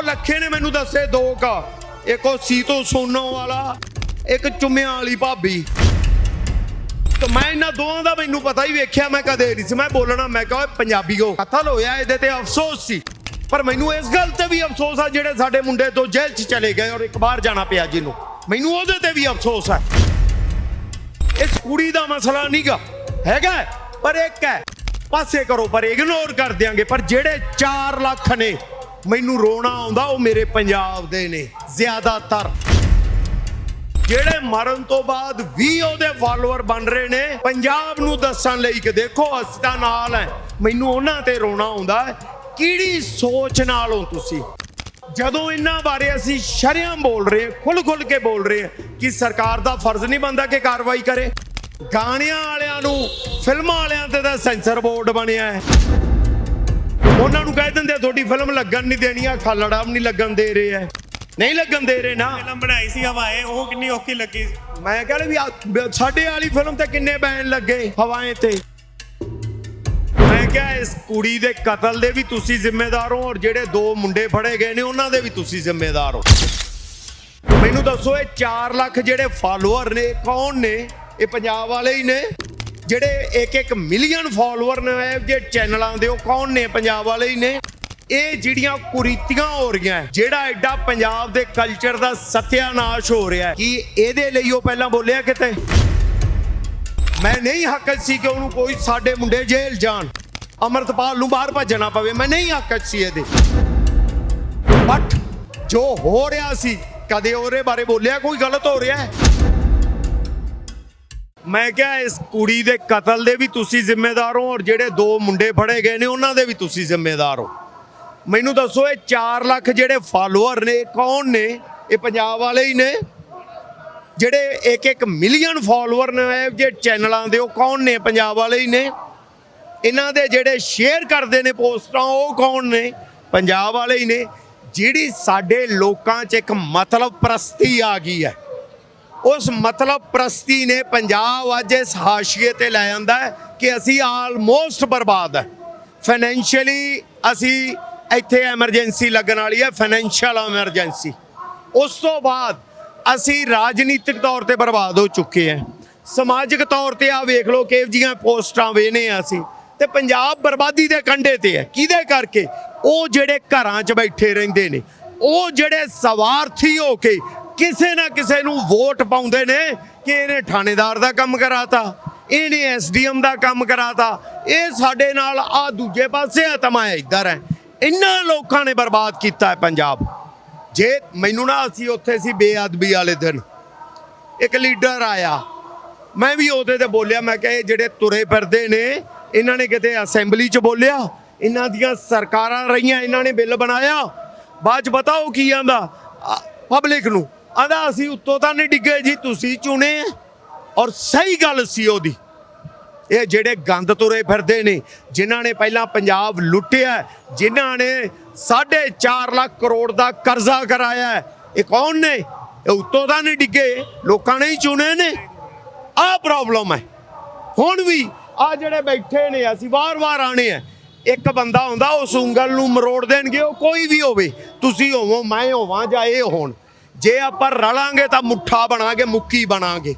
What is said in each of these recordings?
ਉਹ ਲੱਖੇ ਨੇ ਮੈਨੂੰ ਦੱਸੇ ਦੋ ਕਾ। ਇੱਕ ਉਹ ਸੀਤੋ ਸੋਨੋ ਵਾਲਾ, ਇੱਕ ਚੁੰਮਿਆਂ ਵਾਲੀ ਭਾਬੀ। ਤੇ ਮੈਂ ਇਹਨਾਂ ਦੋਵਾਂ ਦਾ ਮੈਨੂੰ ਪਤਾ ਹੀ ਵੇਖਿਆ, ਮੈਂ ਕਦੇ ਨਹੀਂ ਸੀ। ਮੈਂ ਬੋਲਣਾ, ਮੈਂ ਕਿਹਾ ਪੰਜਾਬੀਓ ਕਤਲ ਹੋਇਆ ਇਹਦੇ ਤੇ ਅਫਸੋਸ ਸੀ। ਪਰ ਮੈਨੂੰ ਇਸ ਗੱਲ ਤੇ ਵੀ ਅਫਸੋਸ ਆ, ਜਿਹੜੇ ਸਾਡੇ ਮੁੰਡੇ ਤੋਂ ਜੇਲ੍ਹ 'ਚ ਚਲੇ ਗਏ ਔਰ ਇੱਕ ਬਾਹਰ ਜਾਣਾ ਪਿਆ ਜਿਹਨੂੰ ਮੈਨੂੰ ਉਹਦੇ ਤੇ ਵੀ ਅਫਸੋਸ ਹੈ ਇਸ ਕੁੜੀ ਦਾ ਮਸਲਾ ਨਹੀਂਗਾ ਹੈਗਾ ਪਰ ਇੱਕ ਹੈ। ਪਾਸੇ ਕਰੋ, ਪਰ ਇਗਨੋਰ ਕਰ ਦਿਆਂਗੇ। ਪਰ ਜਿਹੜੇ 4 ਲੱਖ ਨੇ ਮੈਨੂੰ ਰੋਣਾ ਆਉਂਦਾ, ਉਹ ਮੇਰੇ ਪੰਜਾਬ ਦੇ ਨੇ, ਜ਼ਿਆਦਾਤਰ। ਜਿਹੜੇ ਮਰਨ ਤੋਂ ਬਾਅਦ ਵੀ ਉਹਦੇ ਫਾਲੋਅਰ ਬਣ ਰਹੇ ਨੇ, ਪੰਜਾਬ ਨੂੰ ਦੱਸਣ ਲਈ ਕਿ ਦੇਖੋ, ਅਸੀਂ ਤਾਂ ਨਾਲ ਹੈ ਮੈਨੂੰ ਉਹਨਾਂ ਤੇ ਰੋਣਾ ਆਉਂਦਾ ਹੈ ਕਿਹੜੀ ਸੋਚ ਨਾਲ ਹੋ ਤੁਸੀਂ? ਜਦੋਂ ਇਹਨਾਂ ਬਾਰੇ ਅਸੀਂ ਸ਼ਰਿਆਮ ਬੋਲ ਰਹੇ ਹਾਂ ਖੁੱਲ ਖੁੱਲ ਕੇ ਬੋਲ ਰਹੇ ਹਾਂ ਕਿ ਸਰਕਾਰ ਦਾ ਫਰਜ਼ ਨਹੀਂ ਬਣਦਾ ਕਿ ਕਾਰਵਾਈ ਕਰੇ। ਗਾਣਿਆਂ ਵਾਲਿਆਂ ਨੂੰ, ਫਿਲਮਾਂ ਵਾਲਿਆਂ ਤੇ ਤਾਂ ਸੈਂਸਰ ਬੋਰਡ ਬਣਿਆ ਹੈ। ਉਹਨਾਂ ਨੂੰ ਕਹਿ ਦਿੰਦੇ ਆ, ਤੁਹਾਡੀ ਫਿਲਮ ਲੱਗਣ ਨਹੀਂ ਦੇਣੀ ਆ ਖਾਲੜਾ ਵੀ ਨਹੀਂ ਲੱਗਣ ਦੇ ਰਹੇ ਐ ਨਹੀਂ ਲੱਗਣ ਦੇ ਰਹੇ ਨਾ। ਫਿਲਮ ਬਣਾਈ ਸੀ ਹਵਾਏ ਉਹ ਕਿੰਨੀ ਔਖੀ ਲੱਗੀ। ਮੈਂ ਕਹਿੰਦਾ ਵੀ ਸਾਡੇ ਵਾਲੀ ਫਿਲਮ ਤੇ ਕਿੰਨੇ ਬੈਨ ਲੱਗੇ ਹਵਾਏ ਤੇ? ਮੈਂ ਕਿਹਾ ਇਸ ਕੁੜੀ ਦੇ ਕਤਲ ਦੇ ਵੀ ਤੁਸੀਂ ਜ਼ਿੰਮੇਦਾਰ ਹੋ ਔਰ ਜਿਹੜੇ ਦੋ ਮੁੰਡੇ ਫੜੇ ਗਏ ਨੇ ਉਹਨਾਂ ਦੇ ਵੀ ਤੁਸੀਂ ਜ਼ਿੰਮੇਦਾਰ ਹੋ। ਮੈਨੂੰ ਦੱਸੋ ਇਹ 4 ਲੱਖ ਜਿਹੜੇ ਫਾਲੋਅਰ ਨੇ ਕੌਣ ਨੇ? ਇਹ ਪੰਜਾਬ ਵਾਲੇ ਹੀ ਨੇ? ਜਿਹੜੇ ਇੱਕ ਇੱਕ ਮਿਲੀਅਨ ਫਾਲੋਅਰ ਨੇ ਜੇ ਚੈਨਲਾਂ ਦੇ, ਉਹ ਕੌਣ ਨੇ? ਪੰਜਾਬ ਵਾਲੇ ਹੀ ਨੇ। ਇਹ ਜਿਹੜੀਆਂ ਕੁਰੀਤੀਆਂ ਹੋ ਰਹੀਆਂ ਜਿਹੜਾ ਐਡਾ ਪੰਜਾਬ ਦੇ ਕਲਚਰ ਦਾ ਸਤਿਆਨਾਸ਼ ਹੋ ਰਿਹਾ ਕਿ ਇਹਦੇ ਲਈ ਉਹ ਪਹਿਲਾਂ ਬੋਲਿਆ ਕਿਤੇ? ਮੈਂ ਨਹੀਂ ਹੱਕ ਸੀ ਕਿ ਉਹਨੂੰ ਕੋਈ ਸਾਡੇ ਮੁੰਡੇ ਜੇਲ੍ਹ ਜਾਣ। ਅਮਰਤਪਾਲ ਨੂੰ ਬਾਹਰ ਭੱਜਣਾ ਪਵੇ, ਮੈਂ ਨਹੀਂ ਹੱਕ ਸੀ ਇਹਦੇ। ਬਟ ਜੋ ਹੋ ਰਿਹਾ ਸੀ, ਕਦੇ ਉਹਦੇ ਬਾਰੇ ਬੋਲਿਆ, ਕੋਈ ਗਲਤ ਹੋ ਰਿਹਾ ਹੈ? ਮੈਂ ਕਿਹਾ ਇਸ ਕੁੜੀ ਦੇ ਕਤਲ ਦੇ ਵੀ ਤੁਸੀਂ ਜ਼ਿੰਮੇਦਾਰ ਹੋ ਔਰ ਜਿਹੜੇ ਦੋ ਮੁੰਡੇ ਫੜੇ ਗਏ ਨੇ ਉਹਨਾਂ ਦੇ ਵੀ ਤੁਸੀਂ ਜ਼ਿੰਮੇਦਾਰ ਹੋ। ਮੈਨੂੰ ਦੱਸੋ ਇਹ 4 ਲੱਖ ਜਿਹੜੇ ਫਾਲੋਅਰ ਨੇ ਕੌਣ ਨੇ? ਇਹ ਪੰਜਾਬ ਵਾਲੇ ਹੀ ਨੇ। ਜਿਹੜੇ ਇੱਕ ਇੱਕ ਮਿਲੀਅਨ ਫਾਲੋਅਰ ਨੇ, ਇਹ ਜੇ ਚੈਨਲਾਂ ਦੇ, ਉਹ ਕੌਣ ਨੇ? ਪੰਜਾਬ ਵਾਲੇ ਹੀ ਨੇ। ਇਹਨਾਂ ਦੇ ਜਿਹੜੇ ਸ਼ੇਅਰ ਕਰਦੇ ਨੇ ਪੋਸਟਾਂ, ਉਹ ਕੌਣ ਨੇ? ਪੰਜਾਬ ਵਾਲੇ ਹੀ ਨੇ। ਜਿਹੜੀ ਸਾਡੇ ਲੋਕਾਂ 'ਚ ਇੱਕ ਮਤਲਬ ਪ੍ਰਸਤੀ ਆ ਗਈ ਹੈ। ਉਸ ਮਤਲਬ ਪ੍ਰਸਤੀ ਨੇ ਪੰਜਾਬ ਅੱਜ ਇਸ ਹਾਸ਼ੀਏ ਤੇ ਲੈ ਆਂਦਾ ਹੈ ਕਿ ਅਸੀਂ ਆਲਮੋਸਟ ਬਰਬਾਦ ਹੈ। ਫਾਈਨੈਂਸ਼ੀਅਲੀ ਅਸੀਂ ਇੱਥੇ ਐਮਰਜੈਂਸੀ ਲੱਗਣ ਵਾਲੀ ਹੈ ਫਾਈਨੈਂਸ਼ੀਅਲ ਐਮਰਜੈਂਸੀ ਉਸ ਤੋਂ ਬਾਅਦ ਅਸੀਂ ਰਾਜਨੀਤਿਕ ਤੌਰ ਤੇ ਬਰਬਾਦ ਹੋ ਚੁੱਕੇ ਹਾਂ। ਸਮਾਜਿਕ ਤੌਰ ਤੇ ਆ ਵੇਖ ਲਓ ਕਿਹੋ ਜੀਆਂ ਪੋਸਟਾਂ ਵੇਨੇ ਆ ਅਸੀਂ। ਤੇ ਪੰਜਾਬ ਬਰਬਾਦੀ ਦੇ ਕੰਢੇ ਤੇ ਹੈ। ਕਿਹਦੇ ਕਰਕੇ? ਉਹ ਜਿਹੜੇ ਘਰਾਂ 'ਚ ਬੈਠੇ ਰਹਿੰਦੇ ਨੇ, ਉਹ ਜਿਹੜੇ ਸਵਾਰਥੀ ਹੋ ਕੇ ਕਿਸੇ ਨਾ ਕਿਸੇ ਨੂੰ ਵੋਟ ਪਾਉਂਦੇ ਨੇ ਕਿ ਇਹਨੇ ਥਾਣੇਦਾਰ ਦਾ ਕੰਮ ਕਰਾਤਾ, ਇਹਨੇ ਐਸਡੀਐਮ ਦਾ ਕੰਮ ਕਰਾਤਾ, ਇਹ ਸਾਡੇ ਨਾਲ ਆ ਦੂਜੇ ਪਾਸੇ ਆ ਤਮਾਇਆ ਇੱਧਰ ਹੈ ਇਹਨਾਂ ਲੋਕਾਂ ਨੇ ਬਰਬਾਦ ਕੀਤਾ ਹੈ ਪੰਜਾਬ। ਜੇ ਮੈਨੂੰ ਨਾ ਅਸੀਂ ਉੱਥੇ ਸੀ ਬੇਅਦਬੀ ਵਾਲੇ ਦਿਨ, ਇੱਕ ਲੀਡਰ ਆਇਆ, ਮੈਂ ਵੀ ਉਹਦੇ ਤੇ ਬੋਲਿਆ, ਮੈਂ ਕਿਹਾ ਇਹ ਜਿਹੜੇ ਤੁਰੇ ਫਿਰਦੇ ਨੇ, ਇਹਨਾਂ ਨੇ ਕਿਤੇ ਅਸੈਂਬਲੀ 'ਚ ਬੋਲਿਆ, ਇਹਨਾਂ ਦੀਆਂ ਸਰਕਾਰਾਂ ਰਹੀਆਂ, ਇਹਨਾਂ ਨੇ ਬਿੱਲ ਬਣਾਇਆ। ਬਾਅਦ 'ਚ ਬਤਾਓ ਕੀ ਆਂਦਾ? ਪਬਲਿਕ ਨੂੰ ਆਂਦਾ ਅਸੀਂ ਉੱਤੋਂ ਤਾਂ ਨਹੀਂ ਡਿੱਗੇ ਜੀ ਤੁਸੀਂ ਚੁਣੇ ਆ। ਔਰ ਸਹੀ ਗੱਲ ਸੀ ਉਹਦੀ। ਇਹ ਜਿਹੜੇ ਗੰਦ ਤੁਰੇ ਫਿਰਦੇ ਨੇ ਜਿਨ੍ਹਾਂ ਨੇ ਪਹਿਲਾਂ ਪੰਜਾਬ ਲੁੱਟਿਆ ਹੈ, ਜਿਨ੍ਹਾਂ ਨੇ 4.5 ਲੱਖ ਕਰੋੜ ਦਾ ਕਰਜ਼ਾ ਕਰਾਇਆ ਇਹ ਕੌਣ ਨੇ? ਇਹ ਉੱਤੋਂ ਤਾਂ ਨਹੀਂ ਡਿੱਗੇ ਲੋਕਾਂ ਨੇ ਹੀ ਚੁਣੇ ਨੇ। ਆਹ ਪ੍ਰੋਬਲਮ ਹੈ। ਹੁਣ ਵੀ ਆ ਜਿਹੜੇ ਬੈਠੇ ਨੇ ਅਸੀਂ ਵਾਰ-ਵਾਰ ਆਣੇ ਆ। ਇੱਕ ਬੰਦਾ ਹੁੰਦਾ ਉਸ ਉਂਗਲ ਨੂੰ ਮਰੋੜ ਦੇਣਗੇ ਉਹ ਕੋਈ ਵੀ ਹੋਵੇ। ਤੁਸੀਂ ਹੋਵੋ ਮੈਂ ਹੋਵਾਂ ਜਾਂ ਇਹ ਹੋਣ। ਜੇ ਆਪਾਂ ਰਲਾਂਗੇ ਤਾਂ ਮੁੱਠਾ ਬਣਾਂਗੇ, ਮੁੱਕੀ ਬਣਾਂਗੇ।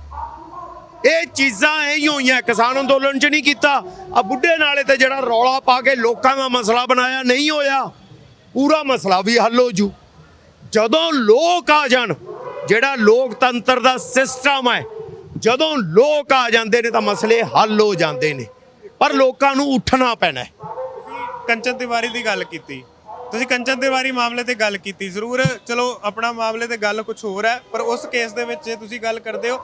ਇਹ ਚੀਜ਼ਾਂ ਇਹੀ ਹੋਈਆਂ, ਕਿਸਾਨ ਅੰਦੋਲਨ 'ਚ ਨਹੀਂ ਕੀਤਾ। ਆ ਬੁੱਢੇ ਨਾਲੇ ਤੇ ਜਿਹੜਾ ਰੌਲਾ ਪਾ ਕੇ ਲੋਕਾਂ ਦਾ ਮਸਲਾ ਬਣਾਇਆ, ਨਹੀਂ ਹੋਇਆ। ਪੂਰਾ ਮਸਲਾ ਵੀ ਹੱਲ ਹੋ ਜੂ। ਜਦੋਂ ਲੋਕ ਆ ਜਾਣ, ਜਿਹੜਾ ਲੋਕਤੰਤਰ ਦਾ ਸਿਸਟਮ ਹੈ, ਜਦੋਂ ਲੋਕ ਆ ਜਾਂਦੇ ਨੇ ਤਾਂ ਮਸਲੇ ਹੱਲ ਹੋ ਜਾਂਦੇ ਨੇ। ਪਰ ਲੋਕਾਂ ਨੂੰ ਉੱਠਣਾ ਪੈਣਾ ਕੰਚਨ ਤਿਵਾਰੀ ਦੀ ਗੱਲ ਕੀਤੀ। ਤੁਸੀਂ ਕੰਚਨ ਤਿਵਾਰੀ ਮਾਮਲੇ ਤੇ ਗੱਲ ਕੀਤੀ ਜ਼ਰੂਰ। ਚਲੋ ਆਪਣਾ ਮਾਮਲੇ ਤੇ ਗੱਲ ਕੁਝ ਹੋਰ ਹੈ ਪਰ ਉਸ ਕੇਸ ਦੇ ਵਿੱਚ ਜੇ ਤੁਸੀਂ ਗੱਲ ਕਰਦੇ ਹੋ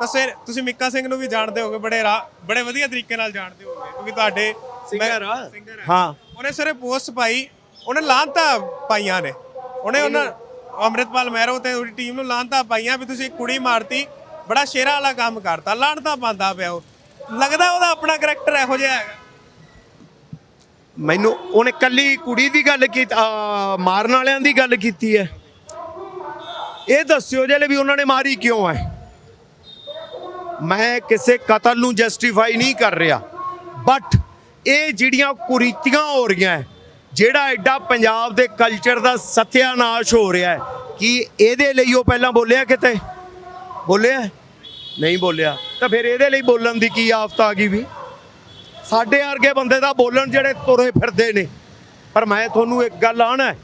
ਤਾਂ ਫਿਰ ਤੁਸੀਂ ਮਿੱਕਾ ਸਿੰਘ ਨੂੰ ਵੀ ਜਾਣਦੇ ਹੋਗੇ ਬੜੇ ਰਾ- ਬੜੇ ਵਧੀਆ ਤਰੀਕੇ ਨਾਲ ਜਾਣਦੇ ਹੋਗੇ ਕਿਉਂਕਿ ਤੁਹਾਡੇ Singer ਆ। ਹਾਂ। ਉਹਨੇ ਸਾਰੇ ਪੋਸਟ ਪਾਈ ਉਹਨੇ ਲਾਂਤਾ ਪਾਈਆਂ ਨੇ। ਉਹਨੇ ਉਹਨਾਂ ਅੰਮ੍ਰਿਤਪਾਲ ਮਹਿਰੋ ਤੇ ਉਹਦੀ ਟੀਮ ਨੂੰ ਲਾਂਤਾ ਪਾਈਆਂ ਵੀ ਤੁਸੀਂ ਕੁੜੀ ਮਾਰਤੀ ਬੜਾ ਸ਼ੇਰਾ ਵਾਲਾ ਕੰਮ ਕਰਤਾ ਲਾਂਤਾ ਪਾਉਂਦਾ ਪਿਆ ਉਹ। ਲੱਗਦਾ ਉਹਦਾ ਆਪਣਾ ਕਰੈਕਟਰ ਇਹੋ ਜਿਹਾ ਹੈਗਾ। ਮੈਨੂੰ ਉਹਨੇ ਕੱਲੀ ਕੁੜੀ ਦੀ ਗੱਲ ਕੀਤੀ ਮਾਰਨ ਵਾਲਿਆਂ ਦੀ ਗੱਲ ਕੀਤੀ ਹੈ। ਇਹ ਦੱਸਿਓ ਜਿਹੜੇ ਵੀ ਉਹਨਾਂ ਨੇ ਮਾਰੀ ਕਿਉਂ ਹੈ। ਮੈਂ ਕਿਸੇ ਕਤਲ ਨੂੰ ਜਸਟੀਫਾਈ ਨਹੀਂ ਕਰ ਰਿਹਾ। ਬਟ ਇਹ ਜਿਹੜੀਆਂ ਕੁਰੀਤੀਆਂ ਹੋ ਰਹੀਆਂ ਜਿਹੜਾ ਐਡਾ ਪੰਜਾਬ ਦੇ ਕਲਚਰ ਦਾ ਸਤਿਆਨਾਸ਼ ਹੋ ਰਿਹਾ ਹੈ, ਕਿ ਇਹਦੇ ਲਈ ਉਹ ਪਹਿਲਾਂ ਬੋਲਿਆ ਕਿਤੇ? ਬੋਲਿਆ? ਨਹੀਂ ਬੋਲਿਆ। ਤਾਂ ਫਿਰ ਇਹਦੇ ਲਈ ਬੋਲਣ ਦੀ ਕੀ ਆਫਤ ਆ ਗਈ ਵੀ? ਸਾਡੇ ਵਰਗੇ ਬੰਦੇ ਦਾ ਬੋਲਣ ਜਿਹੜੇ ਤੁਰੇ ਫਿਰਦੇ ਨੇ। ਪਰ ਮੈਂ ਤੁਹਾਨੂੰ ਇੱਕ ਗੱਲ ਆਣਾ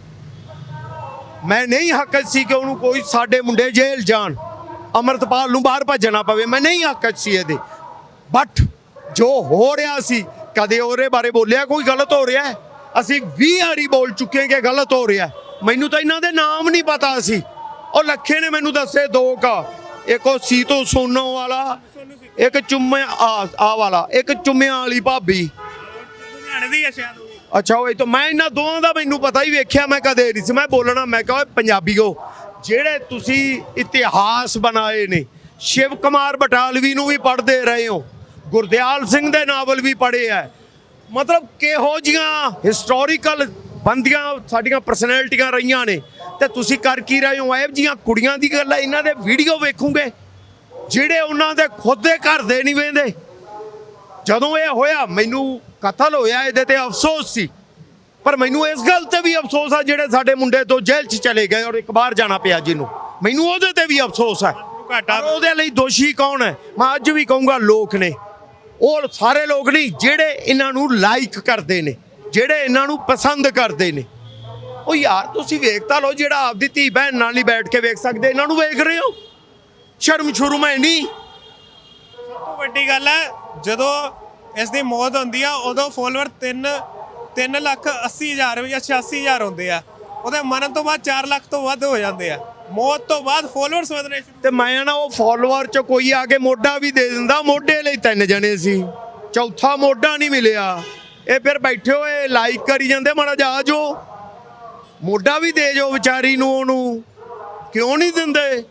ਮੈਂ ਨਹੀਂ ਹੱਕ ਸੀ ਕਿ ਉਹਨੂੰ ਕੋਈ ਸਾਡੇ ਮੁੰਡੇ ਜੇਲ੍ਹ ਜਾਣ, ਅਮਰਤਪਾਲ ਨੂੰ ਬਾਹਰ ਭੱਜਣਾ ਪਵੇ। ਮੈਂ ਨਹੀਂ ਹੱਕ ਸੀ ਇਹਦੇ। ਬਟ ਜੋ ਹੋ ਰਿਹਾ ਸੀ, ਕਦੇ ਉਹਦੇ ਬਾਰੇ ਬੋਲਿਆ ਕੋਈ ਗਲਤ ਹੋ ਰਿਹਾ ਅਸੀਂ 20 ਵਾਰੀ ਬੋਲ ਚੁੱਕੇ ਕਿ ਗਲਤ ਹੋ ਰਿਹਾ ਮੈਨੂੰ ਤਾਂ ਇਹਨਾਂ ਦੇ ਨਾਮ ਨਹੀਂ ਪਤਾ ਸੀ। ਉਹ ਲੱਖੇ ਨੇ ਮੈਨੂੰ ਦੱਸੇ, ਦੋ ਕਾ। ਇੱਕ ਉਹ ਸੀਤੋ ਸੋਨੋ ਵਾਲਾ ਇੱਕ ਚੁੰਮੇ ਆ ਆ ਵਾਲਾ ਇੱਕ ਚੁੰਮਿਆਂ ਵਾਲੀ ਭਾਬੀ ਲੁਧਿਆਣੇ ਦੀ ਹੈ ਸ਼ਾਇਦ ਉਹ ਵੀ। ਅੱਛਾ ਉਹ ਤਾਂ ਮੈਂ ਇਹਨਾਂ ਦੋਵਾਂ ਦਾ ਮੈਨੂੰ ਪਤਾ ਹੀ ਵੇਖਿਆ ਮੈਂ ਕਦੇ ਨਹੀਂ ਸੀ ਮੈਂ ਬੋਲਣਾ ਮੈਂ ਕਿਹਾ ਓਏ ਪੰਜਾਬੀਓ ਜਿਹੜੇ ਤੁਸੀਂ ਇਤਿਹਾਸ ਬਣਾਏ ਨੇ ਸ਼ਿਵ ਕੁਮਾਰ ਬਟਾਲਵੀ ਨੂੰ ਵੀ ਪੜ੍ਹਦੇ ਰਹੇ ਹੋ ਗੁਰਦਿਆਲ ਸਿੰਘ ਦੇ ਨਾਵਲ ਵੀ ਪੜ੍ਹੇ ਆ ਮਤਲਬ ਕਿਹੋ ਜੀਆਂ ਹਿਸਟੋਰੀਕਲ ਬੰਦੀਆਂ ਸਾਡੀਆਂ ਪਰਸਨੈਲਿਟੀਆਂ ਰਹੀਆਂ ਨੇ ਤੇ ਤੁਸੀਂ ਕਰ ਕੀ ਰਹੇ ਹੋ? ਇਹੋ ਜੀਆਂ ਕੁੜੀਆਂ ਦੀ ਗੱਲ ਹੈ ਇਹਨਾਂ ਦੇ ਵੀਡੀਓ ਵੇਖੋਗੇ। ਜਿਹੜੇ ਉਹਨਾਂ ਦੇ ਖੁਦ ਦੇ ਘਰ ਦੇ ਨਹੀਂ ਵੇਂਦੇ। ਜਦੋਂ ਇਹ ਹੋਇਆ ਮੈਨੂੰ ਕਤਲ ਹੋਇਆ ਇਹਦੇ ਤੇ ਅਫਸੋਸ ਸੀ। ਪਰ ਮੈਨੂੰ ਇਸ ਗੱਲ ਤੇ ਵੀ ਅਫਸੋਸ ਆ ਜਿਹੜੇ ਸਾਡੇ ਮੁੰਡੇ ਤੋਂ ਜੇਲ੍ਹ 'ਚ ਚਲੇ ਗਏ ਔਰ ਇੱਕ ਬਾਹਰ ਜਾਣਾ ਪਿਆ ਜਿਹਨੂੰ ਮੈਨੂੰ ਉਹਦੇ ਤੇ ਵੀ ਅਫਸੋਸ ਹੈ ਘਾਟਾ ਉਹਦੇ ਲਈ ਦੋਸ਼ੀ ਕੌਣ ਹੈ? ਮੈਂ ਅੱਜ ਵੀ ਕਹੂੰਗਾ ਲੋਕ ਨੇ। ਉਹ ਸਾਰੇ ਲੋਕ ਨਹੀਂ ਜਿਹੜੇ ਇਹਨਾਂ ਨੂੰ ਲਾਈਕ ਕਰਦੇ ਨੇ ਜਿਹੜੇ ਇਹਨਾਂ ਨੂੰ ਪਸੰਦ ਕਰਦੇ ਨੇ। ਉਹ ਯਾਰ ਤੁਸੀਂ ਵੇਖ ਤਾਂ ਲਓ ਜਿਹੜਾ ਆਪਦੀ ਧੀ ਭੈਣ ਨਾਲ ਨਹੀਂ ਬੈਠ ਕੇ ਵੇਖ ਸਕਦੇ ਇਹਨਾਂ ਨੂੰ ਵੇਖ ਰਹੇ ਹੋ? ਸ਼ਰਮ ਸ਼ੁਰੂ ਮੈਂ ਨਹੀਂ। ਸਭ ਤੋਂ ਵੱਡੀ ਗੱਲ ਹੈ ਜਦੋਂ ਇਸ ਦੀ ਮੌਤ ਹੁੰਦੀ ਆ ਉਦੋਂ ਫੋਲੋਅਰ 3 3 ਲੱਖ 80 ਹਜ਼ਾਰ ਜਾਂ 86 ਹਜ਼ਾਰ ਹੁੰਦੇ ਆ। ਉਹਦੇ ਮਰਨ ਤੋਂ ਬਾਅਦ 4 ਲੱਖ ਤੋਂ ਵੱਧ ਹੋ ਜਾਂਦੇ ਆ। ਮੌਤ ਤੋਂ ਬਾਅਦ ਫੋਲੋਅਰਸ ਵਧਣੇ ਸ਼ੁਰੂ ਤੇ ਮੈਂ ਨਾ ਉਹ ਫਾਲੋਅਰ ਚ ਕੋਈ ਆ ਕੇ ਮੋਢਾ ਵੀ ਦੇ ਦਿੰਦਾ ਮੋਢੇ ਲਈ ਤਿੰਨ ਜਣੇ ਸੀ। ਚੌਥਾ ਮੋਢਾ ਨਹੀਂ ਮਿਲਿਆ। ਇਹ ਫਿਰ ਬੈਠੇ ਹੋਏ ਲਾਈਕ ਕਰੀ ਜਾਂਦੇ ਮਾੜਾ ਜਾ ਜੋ ਮੋਢਾ ਵੀ ਦੇ ਜੋ ਵਿਚਾਰੀ ਨੂੰ, ਉਹਨੂੰ ਕਿਉਂ ਨਹੀਂ ਦਿੰਦੇ?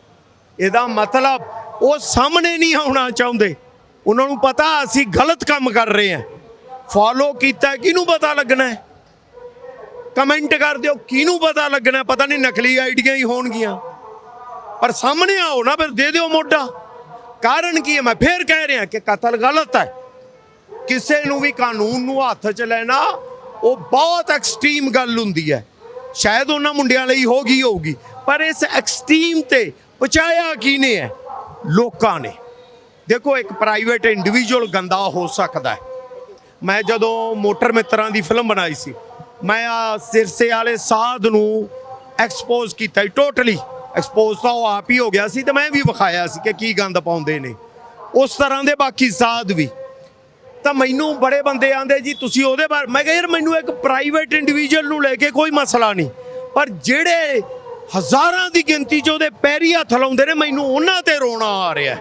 ਇਹਦਾ ਮਤਲਬ ਉਹ ਸਾਹਮਣੇ ਨਹੀਂ ਆਉਣਾ ਚਾਹੁੰਦੇ। ਉਹਨਾਂ ਨੂੰ ਪਤਾ ਅਸੀਂ ਗਲਤ ਕੰਮ ਕਰ ਰਹੇ ਹਾਂ। ਫਾਲੋ ਕੀਤਾ, ਕਿਹਨੂੰ ਪਤਾ ਲੱਗਣਾ? ਕਮੈਂਟ ਕਰ ਦਿਓ, ਕਿਹਨੂੰ ਪਤਾ ਲੱਗਣਾ? ਪਤਾ ਨਹੀਂ ਨਕਲੀ ਆਈਡੀਆਂ ਹੀ ਹੋਣਗੀਆਂ। ਪਰ ਸਾਹਮਣੇ ਆਓ ਨਾ, ਫਿਰ ਦੇ ਦਿਓ ਮੋਢਾ। ਕਾਰਨ ਕੀ ਹੈ? ਮੈਂ ਫੇਰ ਕਹਿ ਰਿਹਾ ਕਿ ਕਤਲ ਗਲਤ ਹੈ। ਕਿਸੇ ਨੂੰ ਵੀ ਕਾਨੂੰਨ ਨੂੰ ਹੱਥ 'ਚ ਲੈਣਾ, ਉਹ ਬਹੁਤ ਐਕਸਟ੍ਰੀਮ ਗੱਲ ਹੁੰਦੀ ਹੈ। ਸ਼ਾਇਦ ਉਹਨਾਂ ਮੁੰਡਿਆਂ ਲਈ ਹੋ ਗਈ ਹੋਊਗੀ ਪਰ ਇਸ ਐਕਸਟ੍ਰੀਮ ਤੇ ਪਹੁੰਚਾਇਆ ਕਿਹਨੇ ਹੈ ਲੋਕਾਂ ਨੇ ਦੇਖੋ ਇੱਕ ਪ੍ਰਾਈਵੇਟ ਇੰਡੀਵਿਜੂਅਲ ਗੰਦਾ ਹੋ ਸਕਦਾ ਹੈ ਮੈਂ ਜਦੋਂ ਮੋਟਰ ਮਿੱਤਰਾਂ ਦੀ ਫਿਲਮ ਬਣਾਈ ਸੀ ਮੈਂ ਆ ਸਿਰਸੇ ਵਾਲੇ ਸਾਧ ਨੂੰ ਐਕਸਪੋਜ਼ ਕੀਤਾ ਟੋਟਲੀ ਐਕਸਪੋਜ਼ ਤਾਂ ਉਹ ਆਪ ਹੀ ਹੋ ਗਿਆ ਸੀ ਤੇ ਮੈਂ ਵੀ ਵਿਖਾਇਆ ਸੀ ਕਿ ਕੀ ਗੰਦ ਪਾਉਂਦੇ ਨੇ ਉਸ ਤਰ੍ਹਾਂ ਦੇ ਬਾਕੀ ਸਾਧ ਵੀ ਤਾਂ ਮੈਨੂੰ ਬੜੇ ਬੰਦੇ ਆਂਦੇ ਜੀ, ਤੁਸੀਂ ਉਹਦੇ ਬਾਰੇ, ਮੈਂ ਕਿਹਾ ਯਾਰ ਮੈਨੂੰ ਇੱਕ ਪ੍ਰਾਈਵੇਟ ਇੰਡੀਵਿਜੂਅਲ ਨੂੰ ਲੈ ਕੇ ਕੋਈ ਮਸਲਾ ਨਹੀਂ। ਪਰ ਜਿਹੜੇ ਹਜ਼ਾਰਾਂ ਦੀ ਗਿਣਤੀ 'ਚ ਉਹਦੇ ਪੈਰੀ ਹੱਥ ਲਾਉਂਦੇ ਨੇ, ਮੈਨੂੰ ਉਹਨਾਂ ਤੇ ਰੋਣਾ ਆ ਰਿਹਾ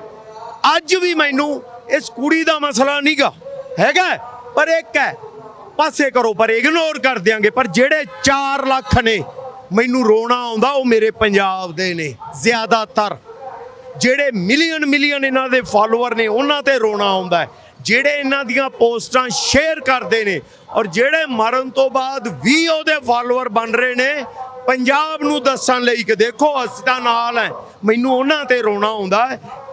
ਅੱਜ ਵੀ ਮੈਨੂੰ ਇਸ ਕੁੜੀ ਦਾ ਮਸਲਾ ਨਹੀਂਗਾ। ਹੈਗਾ ਪਰ ਇੱਕ ਹੈ, ਪਾਸੇ ਕਰੋ, ਪਰ ਇਗਨੋਰ ਕਰ ਦਿਆਂਗੇ। ਪਰ ਜਿਹੜੇ 4 ਲੱਖ ਨੇ, ਮੈਨੂੰ ਰੋਣਾ ਆਉਂਦਾ, ਉਹ ਮੇਰੇ ਪੰਜਾਬ ਦੇ ਨੇ, ਜ਼ਿਆਦਾਤਰ। ਜਿਹੜੇ ਮਿਲੀਅਨ ਮਿਲੀਅਨ ਇਹਨਾਂ ਦੇ ਫਾਲੋਅਰ ਨੇ, ਉਹਨਾਂ ਤੇ ਰੋਣਾ ਆਉਂਦਾ ਜਿਹੜੇ ਇਹਨਾਂ ਦੀਆਂ ਪੋਸਟਾਂ ਸ਼ੇਅਰ ਕਰਦੇ ਨੇ ਔਰ ਜਿਹੜੇ ਮਰਨ ਤੋਂ ਬਾਅਦ ਵੀ ਉਹਦੇ ਫਾਲੋਅਰ ਬਣ ਰਹੇ ਨੇ, ਪੰਜਾਬ ਨੂੰ ਦੱਸਣ ਲਈ ਕਿ ਦੇਖੋ ਅਸੀਂ ਤਾਂ ਨਾਲ ਹੈ ਮੈਨੂੰ ਉਹਨਾਂ ਤੇ ਰੋਣਾ ਆਉਂਦਾ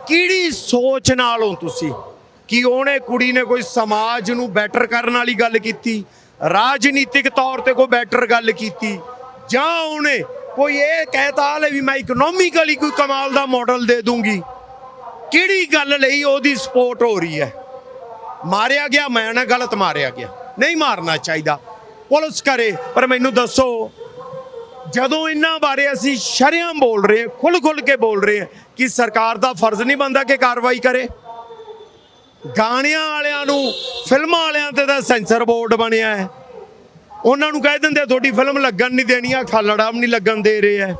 ਕਿਹੜੀ ਸੋਚ ਨਾਲ ਹੋ ਤੁਸੀਂ? ਕਿ ਉਹਨੇ ਕੁੜੀ ਨੇ ਕੋਈ ਸਮਾਜ ਨੂੰ ਬੈਟਰ ਕਰਨ ਵਾਲੀ ਗੱਲ ਕੀਤੀ? ਰਾਜਨੀਤਿਕ ਤੌਰ ਤੇ ਕੋਈ ਬੈਟਰ ਗੱਲ ਕੀਤੀ? ਜਾਂ ਉਹਨੇ ਕੋਈ ਇਹ ਕਹਿਤਾ ਲੈ ਵੀ ਮੈਂ ਇਕਨੋਮਿਕਲੀ ਕੋਈ ਕਮਾਲ ਦਾ ਮਾਡਲ ਦੇ ਦੂੰਗੀ? ਕਿਹੜੀ ਗੱਲ ਲਈ ਉਹਦੀ ਸਪੋਰਟ ਹੋ ਰਹੀ ਹੈ ਮਾਰਿਆ ਗਿਆ, ਮੈਂ ਨਾ ਗਲਤ ਮਾਰਿਆ ਗਿਆ। ਨਹੀਂ ਮਾਰਨਾ ਚਾਹੀਦਾ। ਪੁਲਿਸ ਕਰੇ, ਪਰ ਮੈਨੂੰ ਦੱਸੋ, ਜਦੋਂ ਇਹਨਾਂ ਬਾਰੇ ਅਸੀਂ ਸ਼ਰਿਆਮ ਬੋਲ ਰਹੇ ਹਾਂ ਖੁੱਲ ਖੁੱਲ ਕੇ ਬੋਲ ਰਹੇ ਹਾਂ ਕਿ ਸਰਕਾਰ ਦਾ ਫਰਜ਼ ਨਹੀਂ ਬਣਦਾ ਕਿ ਕਾਰਵਾਈ ਕਰੇ। ਗਾਣਿਆਂ ਵਾਲਿਆਂ ਨੂੰ, ਫਿਲਮਾਂ ਵਾਲਿਆਂ ਤੇ ਤਾਂ ਸੈਂਸਰ ਬੋਰਡ ਬਣਿਆ ਹੈ। ਉਹਨਾਂ ਨੂੰ ਕਹਿ ਦਿੰਦੇ ਤੁਹਾਡੀ ਫਿਲਮ ਲੱਗਣ ਨਹੀਂ ਦੇਣੀ ਆ, ਖਾਲੜਾ ਵੀ ਨਹੀਂ ਲੱਗਣ ਦੇ ਰਹੇ ਐ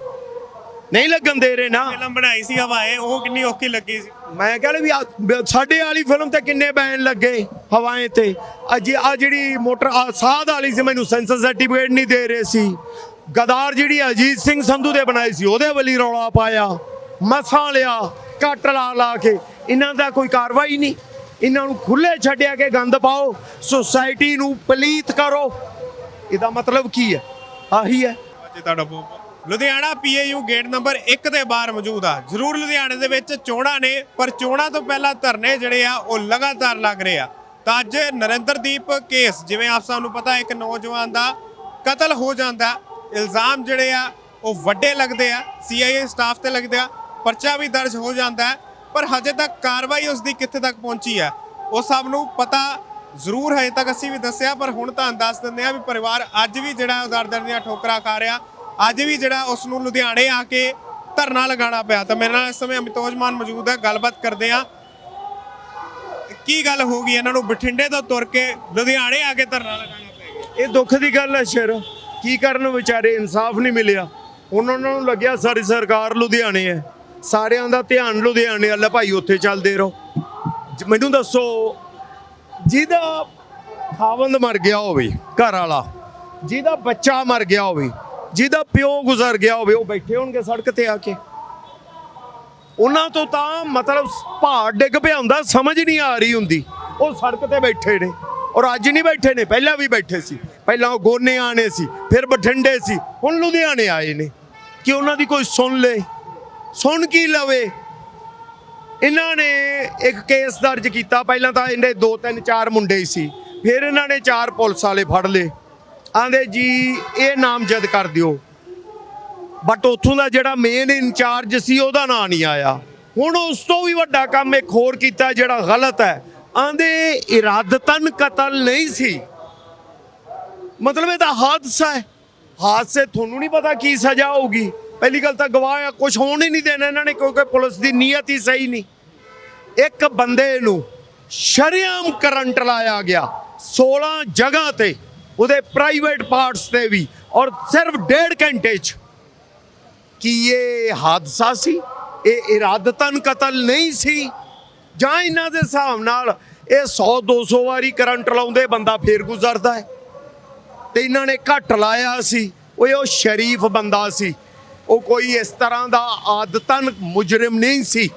ਨਹੀਂ ਲੱਗਣ ਦੇ ਰਹੇ ਨਾ। ਫਿਲਮ ਬਣਾਈ ਸੀ ਹਵਾਏ ਉਹ ਕਿੰਨੀ ਔਖੀ ਲੱਗੀ ਸੀ। ਮੈਂ ਕਹਿੰਦਾ ਵੀ ਸਾਡੇ ਵਾਲੀ ਫਿਲਮ ਤੇ ਕਿੰਨੇ ਬੈਨ ਲੱਗੇ ਹਵਾਏ ਤੇ। ਅੱਜ ਆ ਜਿਹੜੀ ਮੋਟਰ ਆ ਸਾਧ ਵਾਲੀ ਸੀ ਮੈਨੂੰ ਸੈਂਸਰ ਸਰਟੀਫਿਕੇਟ ਨਹੀਂ ਦੇ ਰਹੇ ਸੀ। ਗਦਾਰ ਜਿਹੜੀ ਅਜੀਤ ਸਿੰਘ ਸੰਧੂ ਦੇ ਬਣਾਈ ਸੀ ਉਹਦੇ ਵੱਲੀ ਰੌਲਾ ਪਾਇਆ। ਮਸਾਂ ਲਿਆ ਕੱਟ ਲਾ ਲਾ ਕੇ। ਇਹਨਾਂ ਦਾ ਕੋਈ ਕਾਰਵਾਈ ਨਹੀਂ। ਇਹਨਾਂ ਨੂੰ ਖੁੱਲੇ ਛੱਡਿਆ ਕੇ ਗੰਦ ਪਾਓ। ਸੁਸਾਇਟੀ ਨੂੰ ਪਲੀਤ ਕਰੋ। ਇਹਦਾ ਮਤਲਬ ਕੀ ਹੈ? ਆਹੀ ਹੈ। ਅੱਜ ਤੁਹਾਡਾ ਬਹੁਤ ਲੁਧਿਆਣਾ ਪੀਏਯੂ ਗੇਟ ਨੰਬਰ 1 ਦੇ ਬਾਹਰ ਮੌਜੂਦ ਆ। ਜ਼ਰੂਰ ਲੁਧਿਆਣੇ ਦੇ ਵਿੱਚ ਚੋਣਾਂ ਨੇ, ਪਰ ਚੋਣਾਂ ਤੋਂ ਪਹਿਲਾਂ ਧਰਨੇ ਜਿਹੜੇ ਆ, ਉਹ ਲਗਾਤਾਰ ਲੱਗ ਰਹੇ ਆ। ਤਾਂ ਅੱਜ ਨਰਿੰਦਰਦੀਪ ਕੇਸ, ਜਿਵੇਂ ਆਪ ਸਭ ਨੂੰ ਪਤਾ, ਇੱਕ ਨੌਜਵਾਨ ਦਾ ਕਤਲ ਹੋ ਜਾਂਦਾ। ਇਲਜ਼ਾਮ ਜਿਹੜੇ ਆ, ਉਹ ਵੱਡੇ ਲੱਗਦੇ ਆ, ਸੀਆਈਏ ਸਟਾਫ ਤੇ ਲੱਗਦੇ ਆ, ਪਰਚਾ ਵੀ ਦਰਜ ਹੋ ਜਾਂਦਾ ਪਰ ਹਜੇ ਤੱਕ ਕਾਰਵਾਈ ਉਸ ਦੀ ਕਿੱਥੇ ਤੱਕ ਪਹੁੰਚੀ ਹੈ, ਉਹ ਸਭ ਨੂੰ ਪਤਾ ਜ਼ਰੂਰ ਹਜੇ ਤੱਕ ਅਸੀਂ ਵੀ ਦੱਸਿਆ, ਪਰ ਹੁਣ ਤਾਂ ਦੱਸ ਦਿੰਦੇ ਆ ਵੀ ਪਰਿਵਾਰ ਅੱਜ ਵੀ ਜਿਹੜਾ ਉਹ ਦਰ ਦਰ ਦੀਆਂ ਠੋਕਰਾਂ ਖਾ ਰਿਹਾ ਅੱਜ ਵੀ ਜਿਹੜਾ ਉਸ ਨੂੰ ਲੁਧਿਆਣੇ ਆ ਕੇ ਧਰਨਾ ਲਗਾਉਣਾ ਪਿਆ, ਤਾਂ ਮੇਰੇ ਨਾਲ ਇਸ ਸਮੇਂ ਅਮਿਤੋਜ ਮਾਨ ਮੌਜੂਦ ਹੈ, ਗੱਲਬਾਤ ਕਰਦੇ ਆ ਕੀ ਗੱਲ ਹੋ ਗਈ ਇਹਨਾਂ ਨੂੰ ਬਠਿੰਡੇ ਤੋਂ ਤੁਰ ਕੇ ਲੁਧਿਆਣੇ ਆ ਕੇ ਧਰਨਾ ਲਗਾਉਣਾ ਪਿਆ? ਇਹ ਦੁੱਖ ਦੀ ਗੱਲ ਹੈ ਸ਼ਰ। ਕੀ ਕਰਨ ਵਿਚਾਰੇ ਇਨਸਾਫ ਨਹੀਂ ਮਿਲਿਆ। ਉਹਨਾਂ ਨੂੰ ਲੱਗਿਆ ਸਾਰੀ ਸਰਕਾਰ ਲੁਧਿਆਣੇ ਹੈ। ਸਾਰਿਆਂ ਦਾ ਧਿਆਨ ਲੁਧਿਆਣੇ ਵਾਲਾ ਭਾਈ ਉੱਥੇ ਚੱਲਦੇ ਰਹੋ। ਜ- ਮੈਨੂੰ ਦੱਸੋ, ਜਿਹਦਾ ਖਾਵੰਦ ਮਰ ਗਿਆ ਹੋਵੇ, ਘਰ ਵਾਲਾ, ਜਿਹਦਾ ਬੱਚਾ ਮਰ ਗਿਆ ਹੋਵੇ ਜਿਹਦਾ ਪਿਓ ਗੁਜ਼ਰ ਗਿਆ ਹੋਵੇ, ਉਹ ਬੈਠੇ ਹੋਣਗੇ ਸੜਕ ਤੇ ਆ ਕੇ। ਉਹਨਾਂ ਤੋਂ ਤਾਂ ਮਤਲਬ ਪਹਾੜ ਡਿੱਗ ਪਿਆ ਹੁੰਦਾ, ਸਮਝ ਨਹੀਂ ਆ ਰਹੀ ਹੁੰਦੀ। ਉਹ ਸੜਕ ਤੇ ਬੈਠੇ ਨੇ, ਔਰ ਅੱਜ ਨਹੀਂ ਬੈਠੇ ਨੇ, ਪਹਿਲਾਂ ਵੀ ਬੈਠੇ ਸੀ। ਪਹਿਲਾਂ ਉਹ ਗੋਨੇ ਆਣੇ ਸੀ, ਫਿਰ ਬਠਿੰਡੇ ਸੀ, ਹੁਣ ਲੁਧਿਆਣੇ ਆਏ ਨੇ। ਕਿ ਉਹਨਾਂ ਦੀ ਕੋਈ ਸੁਣ ਲੇ, ਸੁਣ ਕੀ ਲਵੇ? ਇਹਨਾਂ ਨੇ ਇੱਕ ਕੇਸ ਦਰਜ ਕੀਤਾ, ਪਹਿਲਾਂ ਤਾਂ ਇਹਦੇ ਦੋ ਤਿੰਨ ਚਾਰ ਮੁੰਡੇ ਸੀ, ਫਿਰ ਇਹਨਾਂ ਨੇ ਚਾਰ ਪੁਲਿਸ ਵਾਲੇ ਫੜ ਲਏ। ਆਂਦੇ ਜੀ, ਇਹ ਨਾਮਜ਼ਦ ਕਰ ਦਿਓ। ਬਟ ਉੱਥੋਂ ਦਾ ਜਿਹੜਾ ਮੇਨ ਇੰਚਾਰਜ ਸੀ, ਉਹਦਾ ਨਾਂ ਨਹੀਂ ਆਇਆ। ਹੁਣ ਉਸ ਤੋਂ ਵੀ ਵੱਡਾ ਕੰਮ ਇੱਕ ਹੋਰ ਕੀਤਾ ਜਿਹੜਾ ਗਲਤ ਹੈ। ਆਂਦੇ, ਇਰਾਦਤਨ ਕਤਲ ਨਹੀਂ ਸੀ। ਮਤਲਬ ਇਹ ਤਾਂ ਹਾਦਸਾ ਹੈ। ਹਾਦਸੇ ਤੁਹਾਨੂੰ ਨਹੀਂ ਪਤਾ ਕੀ ਸਜ਼ਾ ਹੋਊਗੀ। ਪਹਿਲੀ ਗੱਲ ਤਾਂ ਗਵਾਹ ਕੁਝ ਹੋਣ ਹੀ ਨਹੀਂ ਦੇਣਾ ਇਹਨਾਂ ਨੇ, ਕਿਉਂਕਿ ਪੁਲਿਸ ਦੀ ਨੀਅਤ ਹੀ ਸਹੀ ਨਹੀਂ। ਇੱਕ ਬੰਦੇ ਨੂੰ ਸ਼ਰੇਆਮ ਕਰੰਟ ਲਾਇਆ ਗਿਆ 16 ਜਗ੍ਹਾ ਤੇ। ਉਹਦੇ ਪ੍ਰਾਈਵੇਟ ਪਾਰਟਸ ਤੇ ਵੀ ਔਰ ਸਿਰਫ ਡੇਢ ਘੰਟੇ 'ਚ ਕੀ ਇਹ ਹਾਦਸਾ ਸੀ, ਇਹ ਇਰਾਦਤਨ ਕਤਲ ਨਹੀਂ ਸੀ। ਜਾਂ ਇਹਨਾਂ ਦੇ ਹਿਸਾਬ ਨਾਲ ਇਹ 100 200 ਵਾਰੀ ਕਰੰਟ ਲਾਉਂਦੇ ਬੰਦਾ ਫੇਰ ਗੁਜ਼ਰਦਾ ਹੈ। ਤੇ ਇਹਨਾਂ ਨੇ ਘੱਟ ਲਾਇਆ ਸੀ ਉਹ ਉਹ ਸ਼ਰੀਫ ਬੰਦਾ ਸੀ। ਉਹ ਕੋਈ ਇਸ ਤਰ੍ਹਾਂ ਦਾ ਆਦਤਨ ਮੁਜਰਮ ਨਹੀਂ ਸੀ।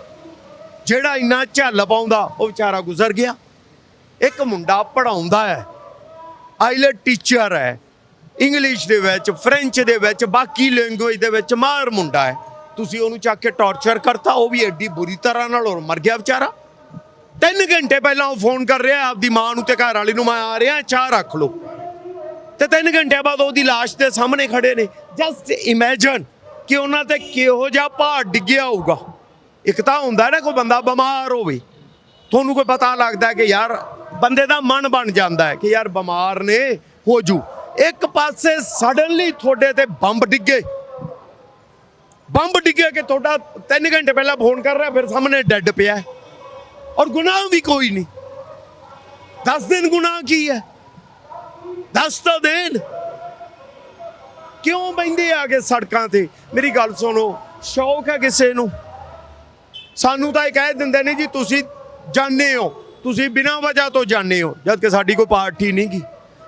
ਜਿਹੜਾ ਇੰਨਾ ਝੱਲ ਪਾਉਂਦਾ, ਉਹ ਵਿਚਾਰਾ ਗੁਜ਼ਰ ਗਿਆ। ਇੱਕ ਮੁੰਡਾ ਪੜਾਉਂਦਾ ਹੈ। ਆਈਲੈਟ ਟੀਚਰ ਹੈ। ਇੰਗਲਿਸ਼ ਦੇ ਵਿੱਚ ਫ੍ਰੈਂਚ ਦੇ ਵਿੱਚ, ਬਾਕੀ ਲੈਂਗੁਏਜ ਦੇ ਵਿੱਚ ਮਾਰ ਮੁੰਡਾ ਹੈ। ਤੁਸੀਂ ਉਹਨੂੰ ਚੱਕ ਕੇ ਟੌਰਚਰ ਕਰਤਾ, ਉਹ ਵੀ ਐਡੀ ਬੁਰੀ ਤਰ੍ਹਾਂ ਨਾਲ ਹੋਰ ਮਰ ਗਿਆ ਵਿਚਾਰਾ। ਤਿੰਨ ਘੰਟੇ ਪਹਿਲਾਂ ਉਹ ਫੋਨ ਕਰ ਰਿਹਾ, ਆਪਦੀ ਮਾਂ ਨੂੰ ਤੇ ਘਰ ਵਾਲੀ ਨੂੰ, ਮੈਂ ਆ ਰਿਹਾ, ਚਾਹ ਰੱਖ ਲਓ। ਤੇ ਤਿੰਨ ਘੰਟਿਆਂ ਬਾਅਦ ਉਹਦੀ ਲਾਸ਼ ਦੇ ਸਾਹਮਣੇ ਖੜੇ ਨੇ। ਜਸਟ ਇਮੇਜਿਨ ਕਿ ਉਹਨਾਂ ਤੇ ਕਿਹੋ ਜਿਹਾ ਪਹਾੜ ਡਿੱਗਿਆ ਹੋਊਗਾ। ਇੱਕ ਤਾਂ ਹੁੰਦਾ ਨਾ, ਕੋਈ ਬੰਦਾ ਬਿਮਾਰ ਹੋਵੇ। ਤੁਹਾਨੂੰ ਕੋਈ ਪਤਾ ਲੱਗਦਾ ਕਿ ਯਾਰ ਬੰਦੇ ਦਾ ਮਨ ਬਣ ਜਾਂਦਾ ਹੈ ਕਿ ਯਾਰ ਬਿਮਾਰ ਨੇ, ਹੋ ਜੂ। ਇੱਕ ਪਾਸੇ ਸਡਨਲੀ ਤੁਹਾਡੇ ਤੇ ਬੰਬ ਡਿੱਗੇ। ਬੰਬ ਡਿੱਗੇ ਕਿ ਤੁਹਾਡਾ 3 ਘੰਟੇ ਪਹਿਲਾਂ ਫੋਨ ਕਰ ਰਿਹਾ, ਫਿਰ ਸਾਹਮਣੇ ਡੈੱਡ ਪਿਆ ਔਰ ਗੁਨਾਹ ਵੀ ਕੋਈ ਨਹੀਂ। 10 ਦਿਨ ਗੁਨਾਹ ਕੀ ਹੈ? ਦੱਸ ਤਾਂ ਦਿਨ। ਕਿਉਂ ਬੈੰਦੇ ਆ ਕੇ ਸੜਕਾਂ ਤੇ? ਮੇਰੀ ਗੱਲ ਸੁਣੋ, ਸ਼ੌਕ ਹੈ ਕਿਸੇ ਨੂੰ। ਸਾਨੂੰ ਤਾਂ ਇਹ ਕਹਿ ਦਿੰਦੇ ਨੇ ਜੀ, ਤੁਸੀਂ ਜਾਣਦੇ ਹੋ। ਤੁਸੀਂ ਬਿਨਾਂ ਵਜ੍ਹਾ ਤੋਂ ਜਾਣਦੇ ਹੋ ਜਦ ਕਿ ਸਾਡੀ ਕੋਈ ਪਾਰਟੀ ਨਹੀਂ ਗੀ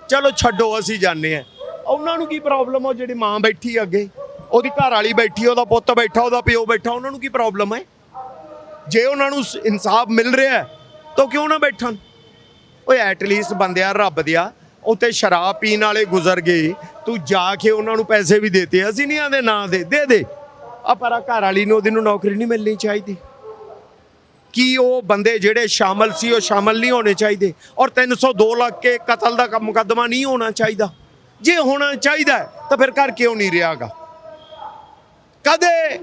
ਚਲੋ ਛੱਡੋ ਅਸੀਂ ਜਾਣਦੇ ਆ ਉਹਨਾਂ ਨੂੰ ਕੀ ਪ੍ਰੋਬਲਮ ਆ? ਜਿਹੜੀ ਮਾਂ ਬੈਠੀ ਅੱਗੇ ਉਹਦੀ ਘਰ ਵਾਲੀ ਬੈਠੀ ਉਹਦਾ ਪੁੱਤ ਬੈਠਾ ਉਹਦਾ ਪਿਓ ਬੈਠਾ ਉਹਨਾਂ ਨੂੰ ਕੀ ਪ੍ਰੋਬਲਮ ਹੈ ਜੇ ਉਹਨਾਂ ਨੂੰ ਇਨਸਾਫ ਮਿਲ ਰਿਹਾ ਹੈ, ਤਾਂ ਕਿਉਂ ਨਾ ਬੈਠਣ? ਓਏ ਐਟਲੀਸਟ ਬੰਦਿਆ ਰੱਬ ਦਿਆ ਉੱਤੇ ਸ਼ਰਾਬ ਪੀਣ ਵਾਲੇ ਗੁਜ਼ਰ ਗਏ। ਤੂੰ ਜਾ ਕੇ ਉਹਨਾਂ ਨੂੰ ਪੈਸੇ ਵੀ ਦੇਤੇ ਅਸੀਂ ਨਹੀਂ ਆਂਦੇ ਨਾ ਦੇ ਦੇ ਦੇ। ਆ ਪਰ ਘਰ ਵਾਲੀ ਨੂੰ ਉਹਦੀ ਨੂੰ ਨੌਕਰੀ ਨਹੀਂ ਮਿਲਣੀ ਚਾਹੀਦੀ। ਕੀ ਉਹ ਬੰਦੇ ਜਿਹੜੇ ਸ਼ਾਮਲ ਸੀ, ਉਹ ਸ਼ਾਮਲ ਨਹੀਂ ਹੋਣੇ ਚਾਹੀਦੇ। ਔਰ 302 ਲੱਖ ਕੇ ਕਤਲ ਦਾ ਮੁਕੱਦਮਾ ਨਹੀਂ ਹੋਣਾ ਚਾਹੀਦਾ। ਜੇ ਹੋਣਾ ਚਾਹੀਦਾ ਤਾਂ ਫਿਰ ਕਰ ਕਿਉਂ ਨਹੀਂ ਰਿਹਾਗਾ? ਕਦੇ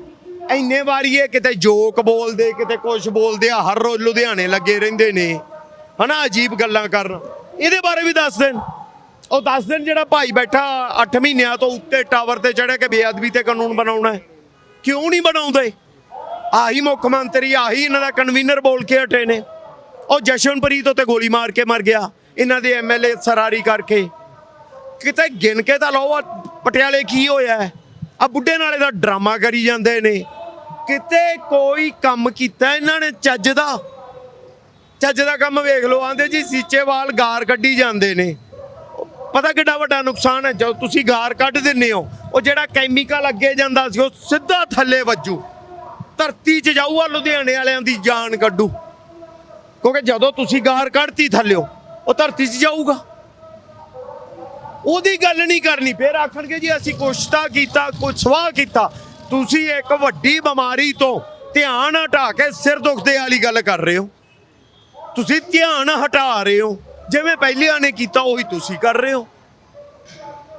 ਇੰਨੇ ਵਾਰੀ ਇਹ ਕਿਤੇ ਜੋਕ ਬੋਲਦੇ, ਕਿਤੇ ਕੁਝ ਬੋਲਦੇ ਆ, ਹਰ ਰੋਜ਼ ਲੁਧਿਆਣੇ ਲੱਗੇ ਰਹਿੰਦੇ ਨੇ। ਹਨਾ, ਅਜੀਬ ਗੱਲਾਂ ਕਰਨ। ਇਹਦੇ ਬਾਰੇ ਵੀ ਦੱਸ ਦੇਣ। ਉਹ ਦੱਸ ਦੇਣ ਜਿਹੜਾ ਭਾਈ ਬੈਠਾ 8 ਮਹੀਨਿਆਂ ਤੋਂ ਉੱਤੇ ਟਾਵਰ ਤੇ ਚੜ੍ਹਿਆ ਕਿ ਬੇਅਦਬੀ ਤੇ ਕਾਨੂੰਨ ਬਣਾਉਣਾ ਹੈ। ਕਿਉਂ ਨਹੀਂ ਬਣਾਉਂਦੇ? ਆਹੀ ਮੁੱਖ ਮੰਤਰੀ, ਆਹੀ ਇਹਨਾਂ ਦਾ ਕਨਵੀਨਰ ਬੋਲ ਕੇ ਹਟੇ ਨੇ। ਉਹ ਜਸ਼ਨਪ੍ਰੀਤ ਉੱਤੇ ਗੋਲੀ ਮਾਰ ਕੇ ਮਰ ਗਿਆ, ਇਹਨਾਂ ਦੇ ਐਮਐਲਏ ਸਰਾਰੀ ਕਰਕੇ। ਕਿਤੇ ਗਿਣ ਕੇ ਤਾਂ ਲਓ ਆਹ ਪਟਿਆਲੇ ਕੀ ਹੋਇਆ ਆ ਬੁੱਢੇ ਨਾਲੇ ਦਾ ਡਰਾਮਾ ਕਰੀ ਜਾਂਦੇ ਨੇ। ਕਿਤੇ ਕੋਈ ਕੰਮ ਕੀਤਾ ਇਹਨਾਂ ਨੇ, ਚੱਜ ਦਾ? ਚੱਜ ਦਾ ਕੰਮ ਵੇਖ ਲਓ, ਆਂਦੇ ਜੀ ਸੀਚੇਵਾਲ ਗਾਰ ਕੱਢੀ ਜਾਂਦੇ ਨੇ। ਪਤਾ ਕਿੱਡਾ ਵੱਡਾ ਨੁਕਸਾਨ ਹੈ, ਜਦੋਂ ਤੁਸੀਂ ਗਾਰ ਕੱਢ ਦਿੰਦੇ ਹੋ, ਉਹ ਜਿਹੜਾ ਕੈਮੀਕਲ ਅੱਗੇ ਜਾਂਦਾ ਸੀ, ਉਹ ਸਿੱਧਾ ਥੱਲੇ ਵੱਜੂ। ਧਰਤੀ 'ਚ ਜਾਊਗਾ, ਲੁਧਿਆਣੇ ਵਾਲਿਆਂ ਦੀ ਜਾਨ ਕੱਢੂ। ਕਿਉਂਕਿ ਜਦੋਂ ਤੁਸੀਂ ਗਾਰ ਕੱਢਤੀ ਥੱਲਿਓ, ਉਹ ਧਰਤੀ 'ਚ ਜਾਊਗਾ। ਉਹਦੀ ਗੱਲ ਨਹੀਂ ਕਰਨੀ। ਫਿਰ ਆਖਣਗੇ ਜੀ, ਅਸੀਂ ਕੁਛ ਤਾਂ ਕੀਤਾ, ਕੁਛ ਸਵਾਹ ਕੀਤਾ। ਤੁਸੀਂ ਇੱਕ ਵੱਡੀ ਬਿਮਾਰੀ ਤੋਂ ਧਿਆਨ ਹਟਾ ਕੇ ਸਿਰ ਦੁਖਦੇ ਵਾਲੀ ਗੱਲ ਕਰ ਰਹੇ ਹੋ। ਤੁਸੀਂ ਧਿਆਨ ਹਟਾ ਰਹੇ ਹੋ। ਜਿਵੇਂ ਪਹਿਲਿਆਂ ਨੇ ਕੀਤਾ, ਉਹੀ ਤੁਸੀਂ ਕਰ ਰਹੇ ਹੋ।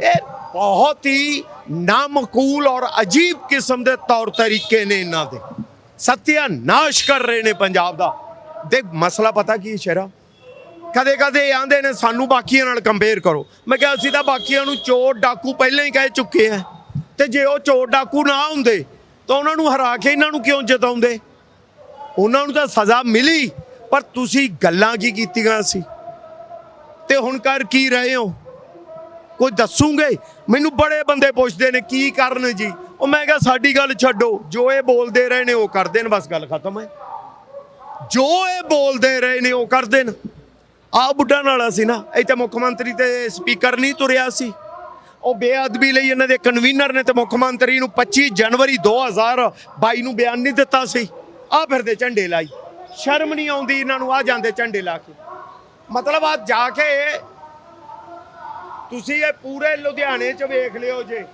ਇਹ ਬਹੁਤ ਹੀ ਨਾਮਕੂਲ ਔਰ ਅਜੀਬ ਕਿਸਮ ਦੇ ਤੌਰ ਤਰੀਕੇ ਨੇ ਇਹਨਾਂ ਦੇ। ਸਤਿਆ ਨਾਸ਼ ਕਰ ਰਹੇ ਨੇ ਪੰਜਾਬ ਦਾ। ਦੇ ਮਸਲਾ ਪਤਾ ਕੀ ਹੈ ਸ਼ੇਰਾ? ਕਦੇ ਕਦੇ ਆਂਦੇ ਨੇ, ਸਾਨੂੰ ਬਾਕੀਆਂ ਨਾਲ ਕੰਪੇਅਰ ਕਰੋ। ਮੈਂ ਕਿਹਾ, ਅਸੀਂ ਤਾਂ ਬਾਕੀਆਂ ਨੂੰ ਚੋਰ ਡਾਕੂ ਪਹਿਲਾਂ ਹੀ ਕਹਿ ਚੁੱਕੇ ਆ। ਤੇ ਜੇ ਉਹ ਚੋਰ ਡਾਕੂ ਨਾ ਹੁੰਦੇ, ਤਾਂ ਉਹਨਾਂ ਨੂੰ ਹਰਾ ਕੇ ਇਹਨਾਂ ਨੂੰ ਕਿਉਂ ਜਿਤਾਉਂਦੇ? ਉਹਨਾਂ ਨੂੰ ਤਾਂ ਸਜ਼ਾ ਮਿਲੀ, ਪਰ ਤੁਸੀਂ ਗੱਲਾਂ ਕੀ ਕੀਤੀਆਂ ਸੀ? ਤੇ ਹੁਣ ਕਰ ਕੀ ਰਹੇ ਹੋ? ਕੋਈ ਦੱਸੂਗੇ? ਮੈਨੂੰ ਬੜੇ ਬੰਦੇ ਪੁੱਛਦੇ ਨੇ, ਕੀ ਕਰਨ ਜੀ? ਉਹ ਮੈਂ ਕਿਹਾ, ਸਾਡੀ ਗੱਲ ਛੱਡੋ। ਜੋ ਇਹ ਬੋਲਦੇ ਰਹੇ ਨੇ, ਉਹ ਕਰਦੇ ਨੇ ਬਸ ਗੱਲ ਖਤਮ ਹੈ। ਜੋ ਇਹ ਬੋਲਦੇ ਰਹੇ ਨੇ, ਉਹ ਕਰਦੇ ਨੇ ਆ ਬੁੱਢਾ ਨਾਲਾ ਸੀ ਨਾ, ਇੱਥੇ ਮੁੱਖ ਮੰਤਰੀ ਤੇ ਸਪੀਕਰ ਨਹੀਂ ਤੁਰਿਆ ਸੀ। ਉਹ ਬੇਅਦਬੀ ਲਈ ਇਹਨਾਂ ਦੇ ਕਨਵੀਨਰ ਨੇ ਤੇ ਮੁੱਖ ਮੰਤਰੀ ਨੂੰ 25 ਜਨਵਰੀ 2022 ਨੂੰ ਬਿਆਨ ਨਹੀਂ ਦਿੱਤਾ ਸੀ। ਆ ਫਿਰਦੇ ਝੰਡੇ ਲਾਈ। ਸ਼ਰਮ ਨਹੀਂ ਆਉਂਦੀ ਇਹਨਾਂ ਨੂੰ ਆ ਜਾਂਦੇ ਝੰਡੇ ਲਾ ਕੇ। ਮਤਲਬ ਆ ਜਾ ਕੇ ਤੁਸੀਂ ਇਹ ਪੂਰੇ ਲੁਧਿਆਣੇ 'ਚ ਵੇਖ ਲਿਓ ਜੇ।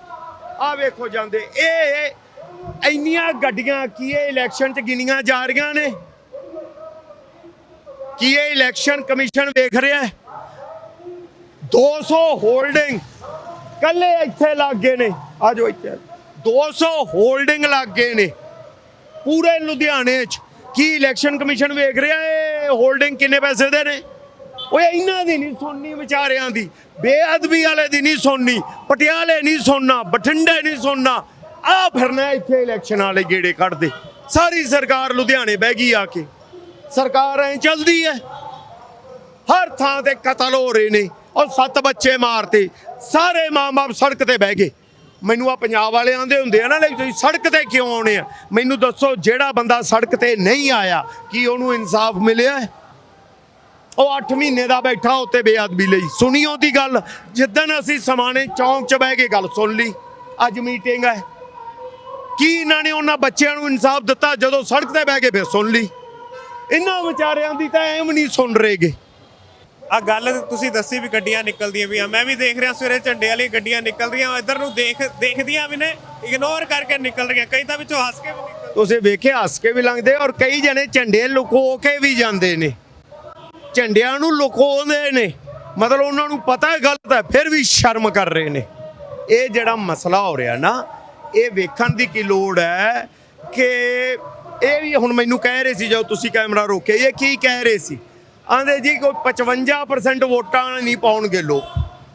ਆ ਵੇਖੋ ਜਾਂਦੇ, ਇਹ ਇੰਨੀਆਂ ਗੱਡੀਆਂ ਕੀ ਇਹ ਇਲੈਕਸ਼ਨ 'ਚ ਗਿਣੀਆਂ ਜਾ ਰਹੀਆਂ ਨੇ? ਕੀ ਇਹ ਇਲੈਕਸ਼ਨ ਕਮਿਸ਼ਨ ਵੇਖ ਰਿਹਾ ਹੈ? 200 ਹੋਲਡਿੰਗ ਕੱਲੇ ਇੱਥੇ ਲੱਗ ਗਏ ਨੇ। ਆ ਜਾਓ ਇੱਥੇ। 200 ਹੋਲਡਿੰਗ ਲੱਗ ਗਏ ਨੇ। ਪੂਰੇ ਲੁਧਿਆਣੇ 'ਚ ਕੀ ਇਲੈਕਸ਼ਨ ਕਮਿਸ਼ਨ ਵੇਖ ਰਿਹਾ ਹੈ? ਹੋਲਡਿੰਗ ਕਿੰਨੇ ਪੈਸੇ ਦੇ ਨੇ? ਓਏ ਇਹਨਾਂ ਦੀ ਨਹੀਂ ਸੁਣਨੀ ਵਿਚਾਰਿਆਂ ਦੀ। ਬੇਅਦਬੀ ਵਾਲੇ ਦੀ ਨਹੀਂ ਸੁਣਨੀ, ਪਟਿਆਲੇ ਨਹੀਂ ਸੁਣਨਾ, ਬਠਿੰਡੇ ਨਹੀਂ ਸੁਣਨਾ। ਆ ਫਿਰਨਾ ਇੱਥੇ ਇਲੈਕਸ਼ਨ ਵਾਲੇ ਗੇੜੇ ਕੱਢਦੇ। ਸਾਰੀ ਸਰਕਾਰ ਲੁਧਿਆਣੇ ਬਹਿ ਗਈ ਆ ਕੇ। ਸਰਕਾਰ ਐ ਚੱਲਦੀ ਹੈ ਹਰ ਥਾਂ ਤੇ ਕਤਲ ਹੋ ਰਹੇ ਨੇ ਔਰ ਸੱਤ ਬੱਚੇ ਮਾਰਤੇ। ਸਾਰੇ ਮਾਂ-ਬਾਪ ਸੜਕ ਤੇ ਬਹਿ ਗਏ। ਮੈਨੂੰ ਆ ਪੰਜਾਬ ਵਾਲੇ ਆਂਦੇ ਹੁੰਦੇ ਆ ਨਾ ਲੈ ਤੁਸੀਂ ਸੜਕ ਤੇ ਕਿਉਂ ਆਉਣੇ ਆ? ਮੈਨੂੰ ਦੱਸੋ ਜਿਹੜਾ ਬੰਦਾ ਸੜਕ ਤੇ ਨਹੀਂ ਆਇਆ, ਕੀ ਉਹਨੂੰ ਇਨਸਾਫ ਮਿਲਿਆ ਉਹ 8 ਮਹੀਨੇ ਦਾ ਬੈਠਾ ਉੱਤੇ ਬੇਅਦਬੀ ਲਈ। ਸੁਣੀ ਉਹਦੀ ਗੱਲ। ਜਿੱਦਣ ਅਸੀਂ ਸਮਾਣੇ ਚੌਂਕ 'ਚ ਬਹਿ ਕੇ ਗੱਲ ਸੁਣ ਲਈ ਅੱਜ ਮੀਟਿੰਗ ਹੈ। ਕੀ ਇਹਨਾਂ ਨੇ ਉਹਨਾਂ ਬੱਚਿਆਂ ਨੂੰ ਇਨਸਾਫ ਦਿੱਤਾ ਜਦੋਂ ਸੜਕ ਤੇ ਬਹਿ ਕੇ ਫਿਰ ਸੁਣ ਲਈ? ਇਹਨਾਂ ਵਿਚਾਰਿਆਂ ਦੀ ਤਾਂ ਐਵੇਂ ਨਹੀਂ ਸੁਣ ਰਹੇਗੇ। ਆ ਗੱਲ ਤੁਸੀਂ ਦੱਸੀ ਵੀ ਗੱਡੀਆਂ ਨਿਕਲਦੀਆਂ ਵੀ ਆ ਮੈਂ ਵੀ ਦੇਖ ਰਿਹਾ ਸਵੇਰੇ ਝੰਡੇ ਵਾਲੀ ਗੱਡੀਆਂ ਨਿਕਲ ਰਹੀਆਂ ਇੱਧਰ ਨੂੰ ਦੇਖ ਦੇਖਦੀਆਂ ਵੀ ਨੇ ਇਗਨੋਰ ਕਰਕੇ ਨਿਕਲ ਰਹੀਆਂ। ਕਈ ਤਾਂ ਵਿੱਚੋਂ ਹੱਸ ਕੇ ਵੀ ਨਿਕਲ ਤੁਸੀਂ ਵੇਖਿਆ ਹੱਸ ਕੇ ਵੀ ਲੰਘਦੇ ਔਰ ਕਈ ਜਣੇ ਝੰਡੇ ਲੁਕੋ ਕੇ ਵੀ ਜਾਂਦੇ ਨੇ। ਝੰਡਿਆਂ ਨੂੰ ਲੁਕੋਉਂਦੇ ਨੇ। ਮਤਲਬ ਉਹਨਾਂ ਨੂੰ ਪਤਾ ਹੈ ਗਲਤ ਹੈ ਫਿਰ ਵੀ ਸ਼ਰਮ ਕਰ ਰਹੇ ਨੇ। ਇਹ ਜਿਹੜਾ ਮਸਲਾ ਹੋ ਰਿਹਾ ਨਾ ਇਹ ਵੇਖਣ ਦੀ ਕੀ ਲੋੜ ਹੈ ਕਿ ਇਹ ਵੀ ਹੁਣ ਮੈਨੂੰ ਕਹਿ ਰਹੇ ਸੀ ਜਦੋਂ ਤੁਸੀਂ ਕੈਮਰਾ ਰੋਕੇ ਇਹ ਕੀ ਕਹਿ ਰਹੇ ਸੀ? ਆਂਦੇ ਜੀ ਕੋਈ 55% ਵੋਟਾਂ ਨਹੀਂ ਪਾਉਣਗੇ ਲੋਕ।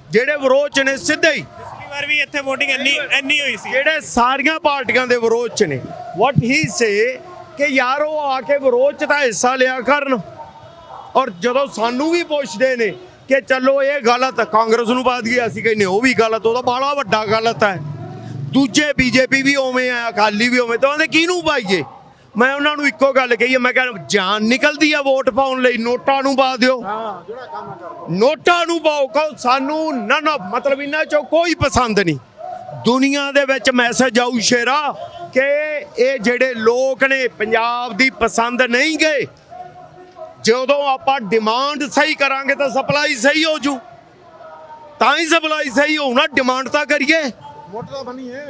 ਜਿਹੜੇ ਵਿਰੋਧ ਚ ਨੇ ਸਿੱਧੇ ਹੀ। ਵਾਰ ਵੀ ਇੱਥੇ VOTING ਇੰਨੀ ਇੰਨੀ ਹੋਈ ਸੀ। ਜਿਹੜੇ ਸਾਰੀਆਂ ਪਾਰਟੀਆਂ ਦੇ ਵਿਰੋਧ ਚ ਨੇ। ਵਾਟ ਹੀ ਸੇ ਕਿ ਯਾਰ ਉਹ ਆ ਕੇ ਵਿਰੋਧ ਚ ਤਾਂ ਹਿੱਸਾ ਲਿਆ ਕਰਨ। ਔਰ ਜਦੋਂ ਸਾਨੂੰ ਵੀ ਪੁੱਛਦੇ ਨੇ ਕਿ ਚਲੋ ਇਹ ਗਲਤ ਕਾਂਗਰਸ ਨੂੰ ਬਾਦ ਗਿਆ ਅਸੀਂ ਕਹਿੰਨੇ ਉਹ ਵੀ ਗਲਤ ਉਹਦਾ ਬੜਾ ਵੱਡਾ ਗਲਤ ਹੈ। ਦੂਜੇ ਬੀਜੇਪੀ ਵੀ ਉਵੇਂ ਆ, ਅਕਾਲੀ ਵੀ ਉਵੇਂ, ਤਾਂ ਉਹਦੇ ਕਿਹਨੂੰ ਪਾਈਏ? ਮੈਂ ਉਹਨਾਂ ਨੂੰ ਇੱਕੋ ਗੱਲ ਕਹੀ ਹੈ ਮੈਂ ਕਹਿੰਦਾ ਜਾਨ ਨਿਕਲਦੀ ਆ ਵੋਟ ਪਾਉਣ ਲਈ, ਨੋਟਾਂ ਨੂੰ ਪਾ ਦਿਓ। ਨੋਟਾਂ ਨੂੰ ਪਾਓ, ਕਹੋ ਸਾਨੂੰ ਨਾ ਨਾ, ਮਤਲਬ ਇਹਨਾਂ ਚੋਂ ਕੋਈ ਪਸੰਦ ਨਹੀਂ। ਦੁਨੀਆ ਦੇ ਵਿੱਚ ਮੈਸੇਜ ਆਊ ਸ਼ੇਰਾ ਕਿ ਇਹ ਜਿਹੜੇ ਲੋਕ ਨੇ, ਪੰਜਾਬ ਦੀ ਪਸੰਦ ਨਹੀਂ ਗਏ ਜਦੋਂ ਆਪਾਂ ਡਿਮਾਂਡ ਸਹੀ ਕਰਾਂਗੇ ਤਾਂ ਸਪਲਾਈ ਸਹੀ ਹੋ ਜੂ। ਤਾਂ ਹੀ ਸਪਲਾਈ ਸਹੀ ਹੋਣਾ ਡਿਮਾਂਡ ਤਾਂ ਕਰੀਏ।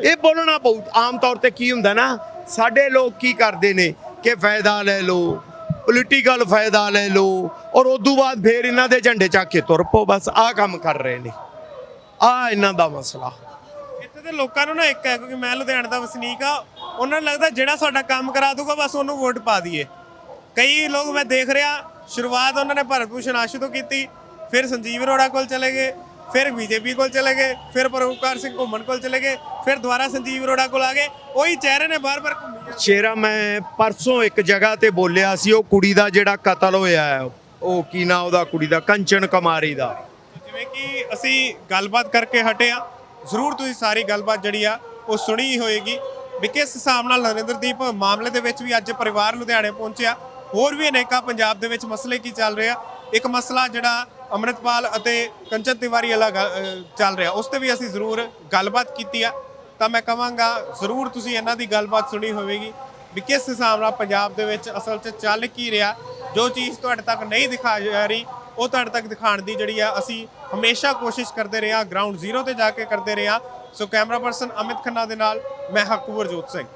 ਇਹ ਬੋਲਣਾ ਪਊ ਆਮ ਤੌਰ ਤੇ ਕੀ ਹੁੰਦਾ ਨਾ ਸਾਡੇ ਲੋਕ ਕੀ ਕਰਦੇ ਨੇ ਕਿ ਫਾਇਦਾ ਲੈ ਲਓ ਪੋਲੀਟੀਕਲ ਫਾਇਦਾ ਲੈ ਲਓ ਔਰ ਉਦੋਂ ਬਾਅਦ ਫੇਰ ਇਹਨਾਂ ਦੇ ਝੰਡੇ ਚੱਕ ਕੇ ਤੁਰ ਪਓ ਬਸ ਆਹ ਕੰਮ ਕਰ ਰਹੇ ਨੇ। ਆਹ ਇਹਨਾਂ ਦਾ ਮਸਲਾ। ਇੱਥੇ ਦੇ ਲੋਕਾਂ ਨੂੰ ਨਾ ਇੱਕ ਹੈ ਕਿਉਂਕਿ ਮੈਂ ਲੁਧਿਆਣੇ ਦਾ ਵਸਨੀਕ ਆ ਉਹਨਾਂ ਨੂੰ ਲੱਗਦਾ ਜਿਹੜਾ ਸਾਡਾ ਕੰਮ ਕਰਾ ਦੂਗਾ ਬਸ ਉਹਨੂੰ ਵੋਟ ਪਾ ਦਈਏ। ਕਈ ਲੋਕ ਮੈਂ ਦੇਖ ਰਿਹਾ ਸ਼ੁਰੂਆਤ ਉਹਨਾਂ ਨੇ ਭਰਤ ਭੂਸ਼ਣ ਆਸ਼ੂ ਤੋਂ ਕੀਤੀ ਫਿਰ ਸੰਜੀਵ ਅਰੋੜਾ ਕੋਲ ਚਲੇ ਗਏ ਫਿਰ ਬੀਜੇਪੀ ਕੋਲ ਚਲੇ ਗਏ ਫਿਰ ਪਰਮਕਾਰ ਸਿੰਘ ਘੁੰਮਣ ਕੋਲ ਚਲੇ ਗਏ ਫਿਰ ਦੁਬਾਰਾ ਸੰਜੀਵ ਅਰੋੜਾ ਕੋਲ ਆ ਗਏ ਉਹੀ ਚਿਹਰੇ ਨੇ ਬਾਰ-ਬਾਰ ਘੁੰਮੀ। ਸ਼ੇਰਾ ਮੈਂ ਪਰਸੋਂ ਇੱਕ ਜਗ੍ਹਾ ਤੇ ਬੋਲਿਆ ਸੀ ਉਹ ਕੁੜੀ ਦਾ ਜਿਹੜਾ ਕਤਲ ਹੋਇਆ ਹੈ ਉਹ ਕੀ ਨਾ ਉਹਦਾ ਕੁੜੀ ਦਾ ਕੰਚਨ ਕੁਮਾਰੀ ਦਾ ਜਿਵੇਂ ਕਿ ਅਸੀਂ ਗੱਲਬਾਤ ਕਰਕੇ ਹਟੇ ਆ ਜ਼ਰੂਰ ਤੁਸੀਂ ਸਾਰੀ ਗੱਲਬਾਤ ਜਿਹੜੀ ਆ ਉਹ ਸੁਣੀ ਹੋਏਗੀ ਵੀ ਕਿਸ ਹਿਸਾਬ ਨਾਲ ਨਰਿੰਦਰਦੀਪ ਮਾਮਲੇ ਦੇ ਵਿੱਚ ਵੀ ਅੱਜ ਪਰਿਵਾਰ ਲੁਧਿਆਣੇ ਪਹੁੰਚਿਆ ਹੋਰ ਵੀ ਅਨੇਕਾਂ ਪੰਜਾਬ ਦੇ ਵਿੱਚ ਮਸਲੇ ਕੀ ਚੱਲ ਰਹੇ ਆ? ਇੱਕ ਮਸਲਾ ਜਿਹੜਾ ਅੰਮ੍ਰਿਤਪਾਲ ਅਤੇ ਕੰਚਨ ਤਿਵਾਰੀ ਵਾਲਾ ਗੱਲ- ਚੱਲ ਰਿਹਾ, ਉਸ ਤੇ ਵੀ ਅਸੀਂ ਜ਼ਰੂਰ ਗੱਲਬਾਤ ਕੀਤੀ ਆ। ਤਾਂ ਮੈਂ ਕਹਾਂਗਾ, ਜ਼ਰੂਰ ਤੁਸੀਂ ਇਹਨਾਂ ਦੀ ਗੱਲਬਾਤ ਸੁਣੀ ਹੋਵੇਗੀ ਵੀ ਕਿਸ ਹਿਸਾਬ ਨਾਲ ਪੰਜਾਬ ਦੇ ਵਿੱਚ ਅਸਲ 'ਚ ਚੱਲ ਕੀ ਰਿਹਾ। ਜੋ ਚੀਜ਼ ਤੁਹਾਡੇ ਤੱਕ ਨਹੀਂ ਦਿਖਾ ਜਾ ਰਹੀ, ਉਹ ਤੁਹਾਡੇ ਤੱਕ ਦਿਖਾਉਣ ਦੀ ਜਿਹੜੀ ਆ, ਅਸੀਂ ਹਮੇਸ਼ਾ ਕੋਸ਼ਿਸ਼ ਕਰਦੇ ਰਹੇ ਹਾਂ ਗਰਾਊਂਡ ਜ਼ੀਰੋ ਤੇ ਜਾ ਕੇ ਕਰਦੇ ਰਹੇ ਹਾਂ so camera person Amit Khanna ਦੇ ਨਾਲ, ਮੈਂ ਹਕੂਬਰ ਸਿੰਘ।